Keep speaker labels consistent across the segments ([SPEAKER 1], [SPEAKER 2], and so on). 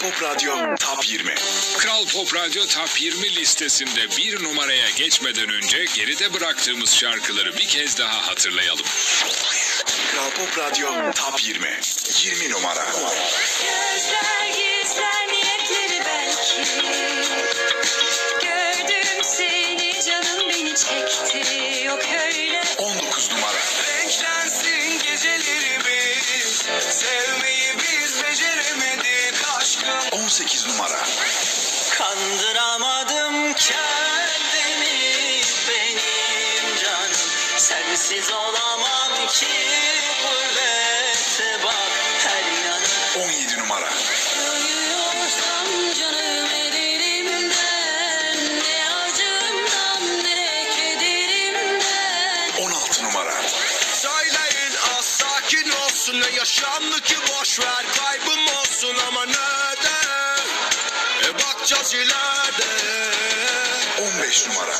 [SPEAKER 1] Pop Radyo Top 20.
[SPEAKER 2] Kral Pop Radyo Top 20 listesinde bir numaraya geçmeden önce geride bıraktığımız şarkıları bir kez daha hatırlayalım.
[SPEAKER 1] Kral Pop Radyo Top 20. 20 numara.
[SPEAKER 3] Gözler gizler niyetleri belki
[SPEAKER 4] yaşandı ki boş ver kaybım olsun ama neden E bakacağız ileride
[SPEAKER 1] 15 numara.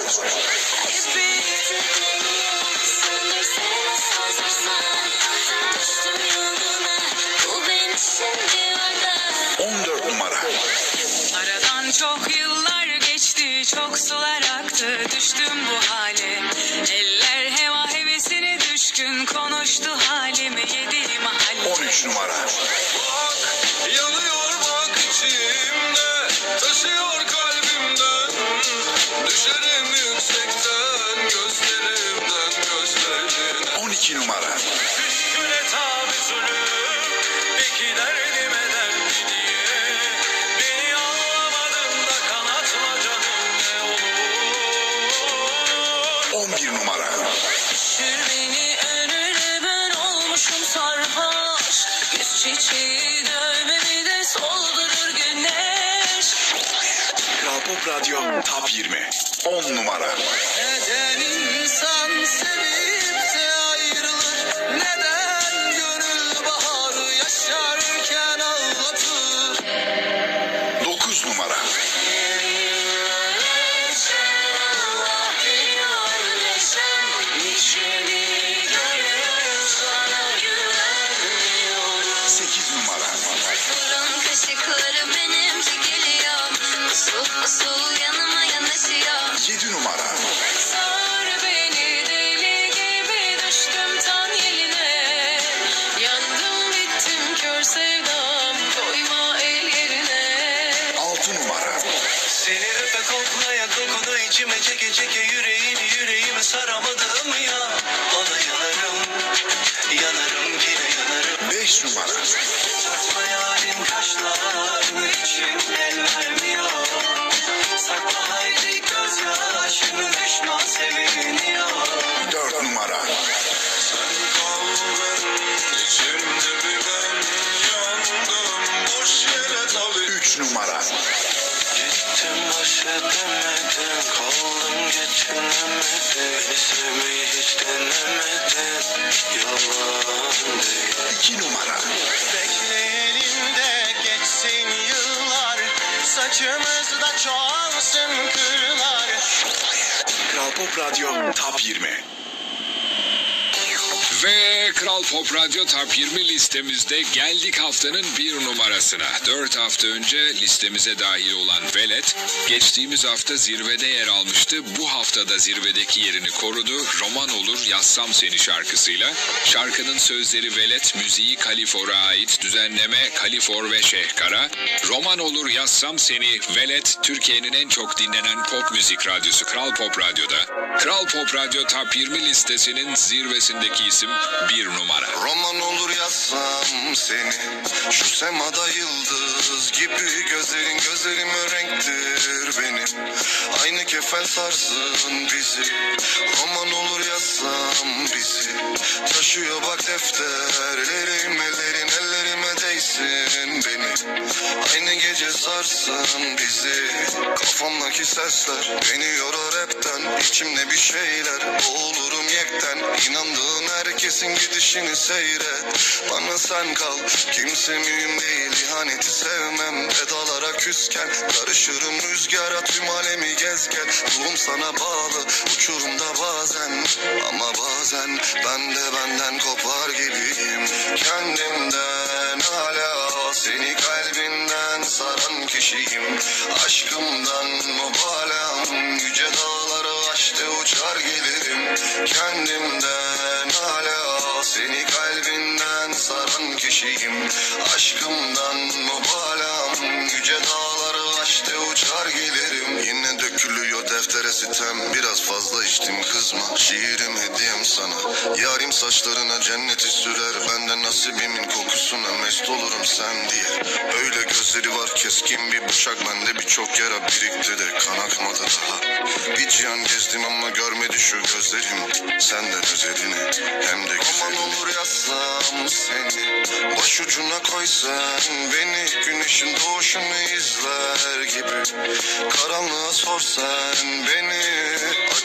[SPEAKER 1] 13 numara.
[SPEAKER 4] Bak yanıyor bak içimde Taşıyor kalbimden Düşerim yüksekten Gözlerimden gözlerine
[SPEAKER 1] 12 numara.
[SPEAKER 4] Üstüne tabi zulüm Peki derdim eder mi diye Beni anlamadın da kanatma canım ne olur
[SPEAKER 1] 11 numara.
[SPEAKER 3] Düşür beni önüne Güz çiçeği dövmemi de soldurur güneş
[SPEAKER 1] Kral Pop Radyo Top 20. 10 numara.
[SPEAKER 4] Neden insan sevip de ayrılır Neden gönül baharı yaşarken ağlatır
[SPEAKER 1] 9 numara.
[SPEAKER 4] Seni öpe koklaya dokuna içime çeke çeke yüreğini yüreğime saramadım ya Ona yanarım yanarım yine yanarım
[SPEAKER 1] 5 numara. 2 numara.
[SPEAKER 4] Bekleyelim de geçsin yıllar Saçımızda çoğalsın kırlar
[SPEAKER 1] Kral Pop Radyo Top 20.
[SPEAKER 2] Ve Kral Pop Radyo Top 20 listemizde geldik haftanın bir numarasına. 4 hafta önce listemize dahil olan Velet, geçtiğimiz hafta zirvede yer almıştı. Bu haftada zirvedeki yerini korudu. Roman olur yazsam seni şarkısıyla. Şarkının sözleri Velet, müziği Kalifor'a ait, düzenleme Kalifor ve Şehkara. Roman olur yazsam seni Velet, Türkiye'nin en çok dinlenen pop müzik radyosu Kral Pop Radyo'da. Kral Pop Radyo Top 20 listesinin zirvesindeki isim bir numara.
[SPEAKER 5] Roman olur yazsam seni Şu semada yıldız gibi Gözlerin gözlerime renktir benim Aynı kefen sarsın bizi Roman olur yazsam bizi. Taşıyor bak defterlerim Ellerin ellerime değsin beni. Aynı gece sarsın bizi Kafamdaki sesler Beni yorar hepten. İçimde bir şeyler Boğulurum yekten İnandığın herkesin gidişini seyret. Bana sen kal Kimse mühim değil. İhaneti sevmem Pedalara küsken. Karışırım rüzgara tüm alemi gez gel Ruhum sana bağlı uçurumda bazen. Ama bazen ben de benden kopar gibiyim. Kendimden hala seni kalbinden sar kişiyim. Aşkımdan mübalağım Yüce dağları aştı uçar gelirim Kendimden. Hala Seni kalbinden saran kişiyim. Aşkımdan mübalağım Yüce dağları aştı uçar gelirim. Yine deftere sitem Biraz fazla içtim kızma. Şiirim hediyem sana. Yarim saçlarına cenneti sürer. Ben de nasibimin kokusuna mest olurum sen diye. Öyle gözleri var keskin bir bıçak. Bende birçok yara birikti de kan akmadı daha. Bir cihan gezdim ama görmedi şu gözlerim. Senden özelini hem de güzelini Aman olur yazsam seni Başucuna koysan beni Güneşin doğuşunu izler gibi. Karanlığa sorsan beni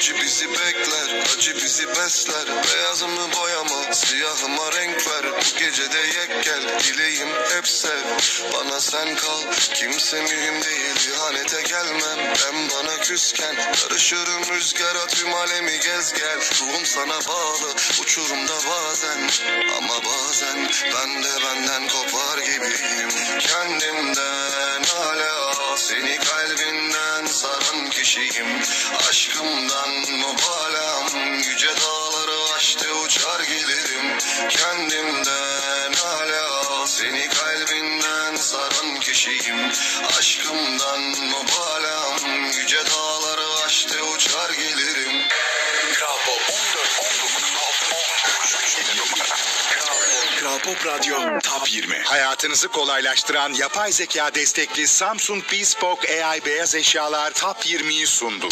[SPEAKER 5] Acı bizi bekler, acı bizi besler. Beyazımı boyama, siyahıma renk ver. Bu gece de yek gel, dileğim hep sev. Bana sen kal, kimse mühim değil. İhanete gelmem, ben bana küsken. Karışırım rüzgara tüm alemi gez gel. Ruhum sana bağlı, uçurumda bazen. Ama bazen kişiyim Aşkımdan mübalağım Yüce dağları aştı uçar gelirim Kendimden hala seni kalbinden saran kişiyim. Aşkımdan mübalağım Yüce dağları
[SPEAKER 1] Pop Radyo Top 20
[SPEAKER 6] Hayatınızı kolaylaştıran yapay zeka destekli Samsung Bespoke AI beyaz eşyalar Top 20'yi sundu.